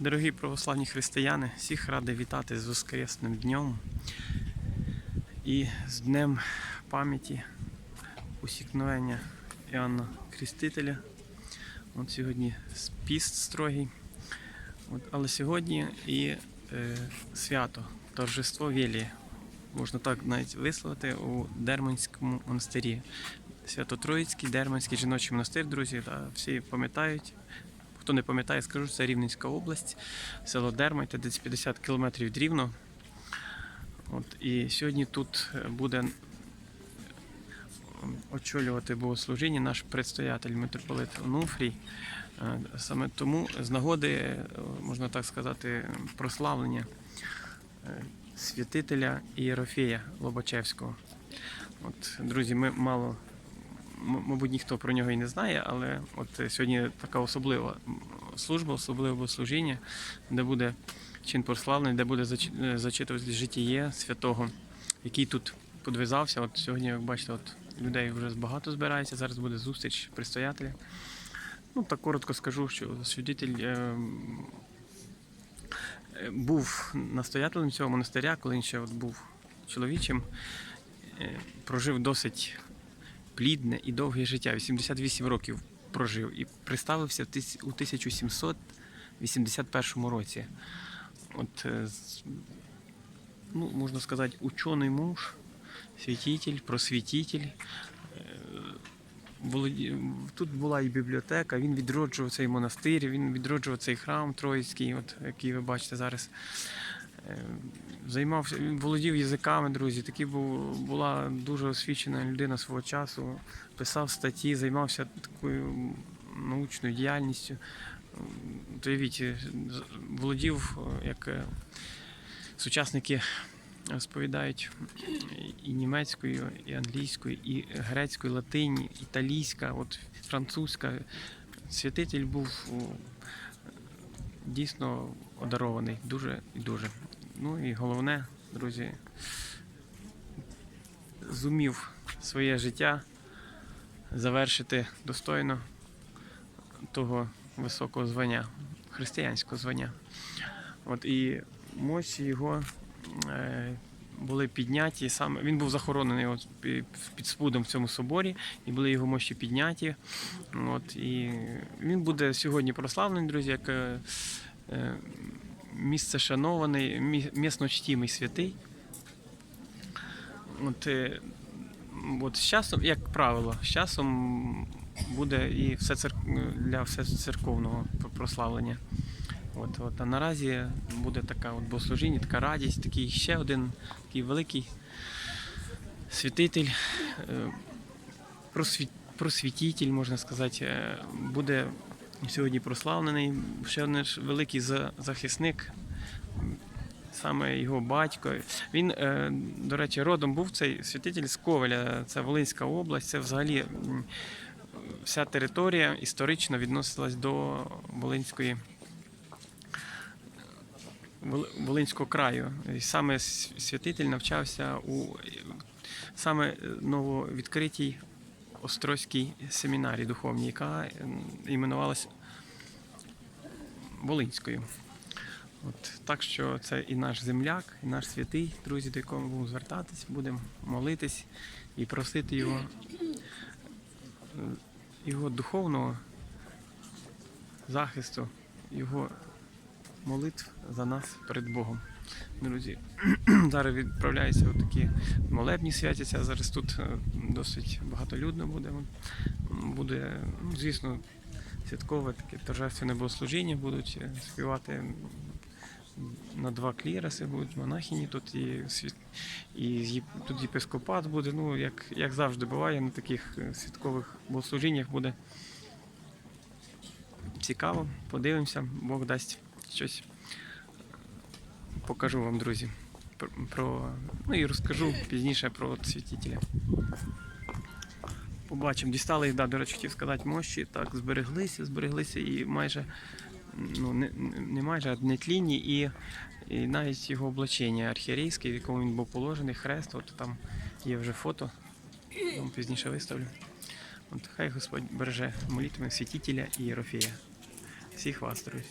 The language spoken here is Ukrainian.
Дорогі православні християни, всіх радий вітати з Воскресним днем і з Днем пам'яті усікновення Іоанна Крістителя. От сьогодні піст строгий. От, але сьогодні і е, свято, торжество Велії, можна так навіть висловити у Дерманському монастирі. Свято Троїцький, Дерманський жіночий монастир, друзі, та всі пам'ятають. Хто не пам'ятає, скажу, це Рівненська область, село Дермань, це десь 50 кілометрів від Рівно. От, і сьогодні тут е, буде очолювати богослужіння наш предстоятель митрополит Онуфрій. Е, Саме тому з нагоди, е, можна так сказати, прославлення святителя Ієрофея Лобачевського. От, друзі, ми мало, мабуть, ніхто про нього і не знає, але от сьогодні така особлива служба, особливе богослужіння, де буде чин прославлений, де буде е, зачитувати житіє святого, який тут подвизався. От сьогодні, як бачите, от людей вже багато збирається. Зараз буде зустріч предстоятеля. Ну, так коротко скажу, що святитель е, е, був настоятелем цього монастиря, коли він ще от був чоловічим. Е, Прожив досить плідне і довге життя. 88 років прожив і приставився у 1781 році. От, е, ну, можна сказати, учений муж, святитель, просвітитель. Е, Тут була і бібліотека, він відроджував цей монастир, він відроджував цей храм Троїцький, от, який ви бачите зараз. Е, Займався, він володів язиками, друзі. Такий був, була дуже освічена людина свого часу. Писав статті, займався такою научною діяльністю. Уявіть, е, володів, е, як сучасники розповідають, і німецькою, і англійською, і грецькою, латині, італійська, от французька. Святитель був дійсно одарований, дуже і дуже. Ну і головне, друзі, зумів своє життя завершити достойно того високого звання, християнського звання. От і мощі його е, були підняті саме. Він був захоронений от під спудом в цьому соборі, і були його мощі підняті. От, і він буде сьогодні прославлений, друзі, як е, е, місце шанований, мі- місно чтімий святий. От, е, от з часом, як правило, з часом буде і все цер... для все церковного прославлення. От, от, а наразі буде така от богослужіння, така радість, такий ще один такий великий святитель, е, просвіт, просвітитель, можна сказати, е, буде сьогодні прославлений. Ще один великий захисник, саме його батько. Він, е, до речі, родом був цей святитель з Ковеля, це Волинська область, це взагалі вся територія історично відносилась до Волинської. Волинського краю. І саме святитель навчався у саме нововідкритій Острозькій семінарі духовній, яка іменувалась Волинською. От, так що це і наш земляк, і наш святий, друзі, до якого ми будемо звертатись, будемо молитись і просити його, е, його духовного захисту, його молитв за нас перед Богом. Друзі, зараз відправляються такі молебні святяться. Зараз тут е, досить багатолюдно буде. Буде, ну, звісно, святкове таке торжественне богослужіння, будуть е, співати на два кліраси, будуть монахині, тут і, і тут єпископат буде. Ну, як, як завжди буває, на таких е, святкових богослужіннях буде цікаво. Подивимося, Бог дасть щось покажу вам, друзі. Про, ну і розкажу пізніше про от святителя. Побачимо, дістали, да, до речі, хотів сказати, мощі так збереглися, збереглися і майже ну, не, не майже, а нетлінні, і, і навіть його облачення архієрейське, в якому він був положений, хрест, от там є вже фото, я вам пізніше виставлю. От хай Господь береже молитвами святителя і Єрофія. Всіх вас, друзі.